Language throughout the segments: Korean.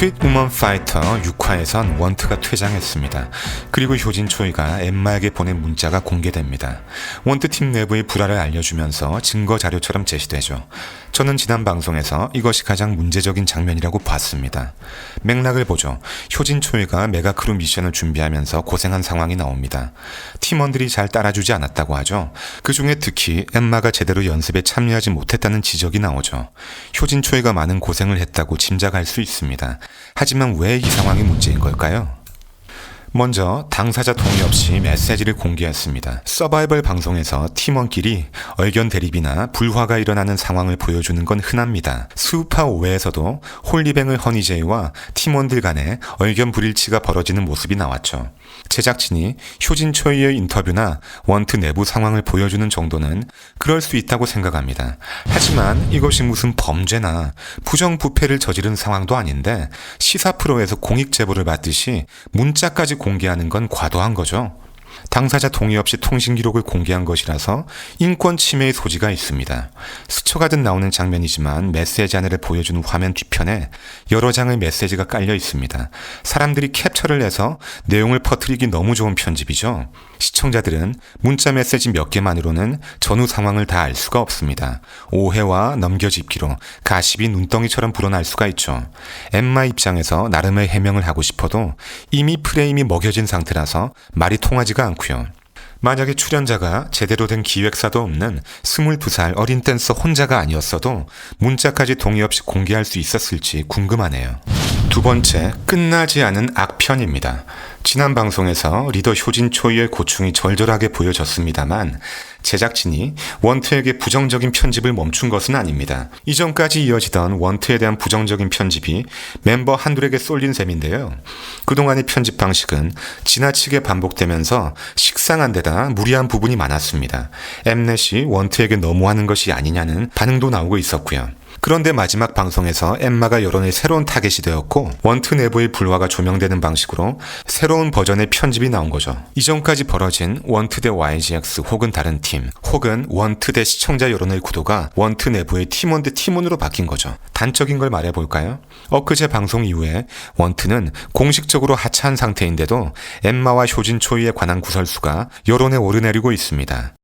스트릿 우먼 파이터 6화에선 원트가 퇴장했습니다. 그리고 효진 초이가 엠마에게 보낸 문자가 공개됩니다. 원트 팀 내부의 불화를 알려주면서 증거 자료처럼 제시되죠. 저는 지난 방송에서 이것이 가장 문제적인 장면이라고 봤습니다. 맥락을 보죠. 효진 초이가 메가크루 미션을 준비하면서 고생한 상황이 나옵니다. 팀원들이 잘 따라주지 않았다고 하죠. 그 중에 특히 엠마가 제대로 연습에 참여하지 못했다는 지적이 나오죠. 효진 초이가 많은 고생을 했다고 짐작할 수 있습니다. 하지만 왜 이 상황이 문제인 걸까요? 먼저 당사자 동의 없이 메시지를 공개했습니다. 서바이벌 방송에서 팀원끼리 의견 대립이나 불화가 일어나는 상황을 보여주는 건 흔합니다. 수우파 5회에서도 홀리뱅을 허니제이와 팀원들 간에 의견 불일치가 벌어지는 모습이 나왔죠. 제작진이 효진 초이의 인터뷰나 원트 내부 상황을 보여주는 정도는 그럴 수 있다고 생각합니다. 하지만 이것이 무슨 범죄나 부정부패를 저지른 상황도 아닌데 시사 프로에서 공익 제보를 받듯이 문자까지 공개하는 건 과도한 거죠. 당사자 동의 없이 통신 기록을 공개한 것이라서 인권 침해의 소지가 있습니다. 스쳐가듯 나오는 장면이지만 메시지 하나를 보여주는 화면 뒤편에 여러 장의 메시지가 깔려 있습니다. 사람들이 캡처를 해서 내용을 퍼뜨리기 너무 좋은 편집이죠. 시청자들은 문자 메시지 몇 개만으로는 전후 상황을 다 알 수가 없습니다. 오해와 넘겨짚기로 가십이 눈덩이처럼 불어날 수가 있죠. 엠마 입장에서 나름의 해명을 하고 싶어도 이미 프레임이 먹여진 상태라서 말이 통하지가 않고요. 만약에 출연자가 제대로 된 기획사도 없는 22살 어린 댄서 혼자가 아니었어도 문자까지 동의 없이 공개할 수 있었을지 궁금하네요. 두 번째, 끝나지 않은 악편입니다. 지난 방송에서 리더 효진 초이의 고충이 절절하게 보여졌습니다만 제작진이 원트에게 부정적인 편집을 멈춘 것은 아닙니다. 이전까지 이어지던 원트에 대한 부정적인 편집이 멤버 한둘에게 쏠린 셈인데요. 그동안의 편집 방식은 지나치게 반복되면서 식상한 데다 무리한 부분이 많았습니다. 엠넷이 원트에게 너무하는 것이 아니냐는 반응도 나오고 있었고요. 그런데 마지막 방송에서 엠마가 여론의 새로운 타겟이 되었고 원트 내부의 불화가 조명되는 방식으로 새로운 버전의 편집이 나온 거죠. 이전까지 벌어진 원트 대 YGX 혹은 다른 팀 혹은 원트 대 시청자 여론의 구도가 원트 내부의 팀원 대 팀원으로 바뀐 거죠. 단적인 걸 말해볼까요? 엊그제 방송 이후에 원트는 공식적으로 하차한 상태인데도 엠마와 효진 초이에 관한 구설수가 여론에 오르내리고 있습니다.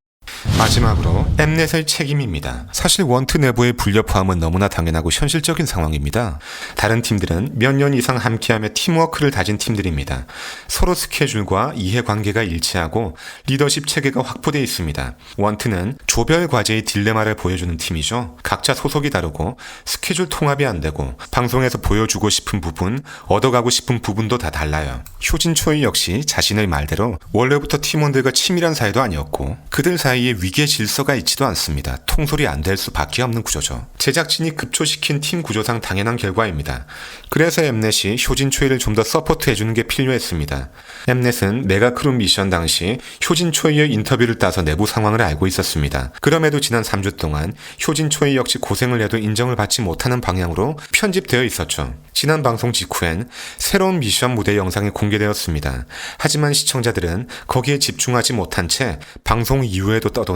마지막으로 엠넷의 책임입니다. 사실 원트 내부의 불협화음은 너무나 당연하고 현실적인 상황입니다. 다른 팀들은 몇 년 이상 함께하며 팀워크를 다진 팀들입니다. 서로 스케줄과 이해관계가 일치하고 리더십 체계가 확보되어 있습니다. 원트는 조별 과제의 딜레마를 보여주는 팀이죠. 각자 소속이 다르고 스케줄 통합이 안 되고 방송에서 보여주고 싶은 부분, 얻어가고 싶은 부분도 다 달라요. 효진 초이 역시 자신의 말대로 원래부터 팀원들과 친밀한 사이도 아니었고 그들 사이에 위계 질서가 있지도 않습니다. 통솔이 안 될 수밖에 없는 구조죠. 제작진이 급조시킨 팀 구조상 당연한 결과입니다. 그래서 엠넷이 효진 초이를 좀 더 서포트해주는 게 필요했습니다. 엠넷은 메가크루 미션 당시 효진 초이의 인터뷰를 따서 내부 상황을 알고 있었습니다. 그럼에도 지난 3주 동안 효진 초이 역시 고생을 해도 인정을 받지 못하는 방향으로 편집되어 있었죠. 지난 방송 직후엔 새로운 미션 무대 영상이 공개되었습니다. 하지만 시청자들은 거기에 집중하지 못한 채 방송 이후에도 떠도는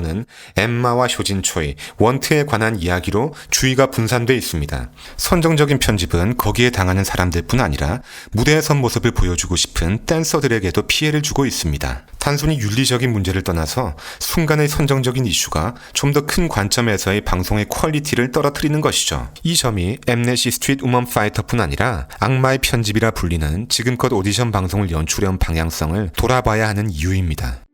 엠마와 효진 초이, 원트에 관한 이야기로 주의가 분산돼 있습니다. 선정적인 편집은 거기에 당하는 사람들뿐 아니라 무대에 선 모습을 보여주고 싶은 댄서들에게도 피해를 주고 있습니다. 단순히 윤리적인 문제를 떠나서 순간의 선정적인 이슈가 좀 더 큰 관점에서의 방송의 퀄리티를 떨어뜨리는 것이죠. 이 점이 엠넷이 스트릿 우먼 파이터뿐 아니라 악마의 편집이라 불리는 지금껏 오디션 방송을 연출해온 방향성을 돌아봐야 하는 이유입니다.